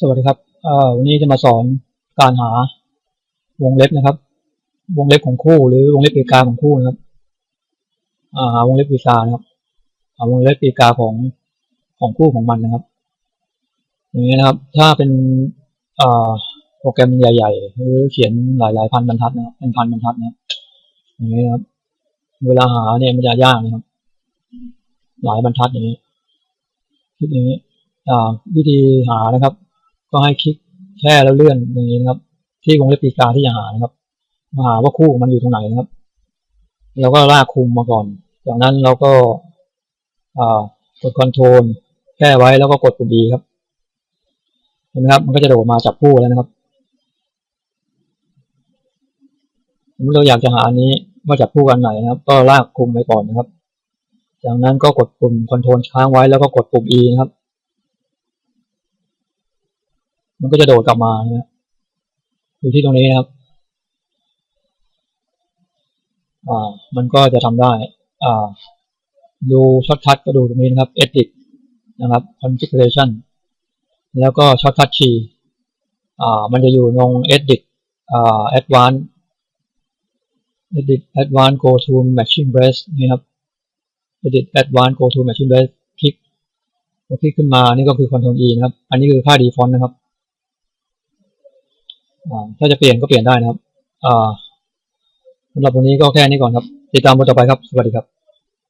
สวัสดีครับวันนี้จะมาสอนการหาวงเล็บนะครับ วงเล็บของคู่ หรือวงเล็บปีกาของคู่นะครับหาวงเล็บปีกานะครับหาวงเล็บปีกาของของคู่ของมันนะครับ อย่างนี้นะครับ ถ้าเป็นโปรแกรมใหญ่ๆหรือเขียนหลายๆพันบรรทัดนะครับเป็นพันบรรทัดนะอย่างนี้นะครับ เวลาหาเนี่ยมันจะยากนะครับ หลายบรรทัดอย่างนี้คิดอย่างนี้วิธีหานะครับ ก็ให้คลิกแช่แล้วเลื่อนอย่างนี้นะครับ ที่วงเล็บปีกาที่จะหานะครับ มาหาว่าคู่มันอยู่ตรงไหนนะครับเราก็ลากคุมมาก่อน จากนั้นเราก็กดคอนโทรลแก้ไว้แล้วก็กดปุ่ม E ครับ เห็นไหมครับ มันก็จะโดดมาจับคู่แล้วนะครับเราอยากจะหาอันนี้ว่าจับคู่กันไหนนะครับ ก็ลากคุมไปก่อนนะครับ จากนั้นก็กดปุ่มคอนโทรลค้างไว้แล้วก็กดปุ่ม E นะครับ มันก็จะโดดกลับมานะอยู่ที่ตรงนี้นะครับ อ่า มันก็จะทำได้ อ่า ดูช็อตคัทก็ดูตรงนี้นะครับ edit นะครับ configuration แล้วก็ช็อตคัท key อ่า มันจะอยู่ตรง edit อ่า advanced edit advanced go to machine brace นี่ครับ edit advanced go to machine brace คลิกพอคลิกขึ้นมา นี่ก็คือ control E นะครับ อันนี้คือค่า default นะครับ ถ้าจะเปลี่ยนก็เปลี่ยนได้นะครับสำหรับวันนี้ก็แค่นี้ก่อนครับ ติดตามบทต่อไปครับ สวัสดีครับ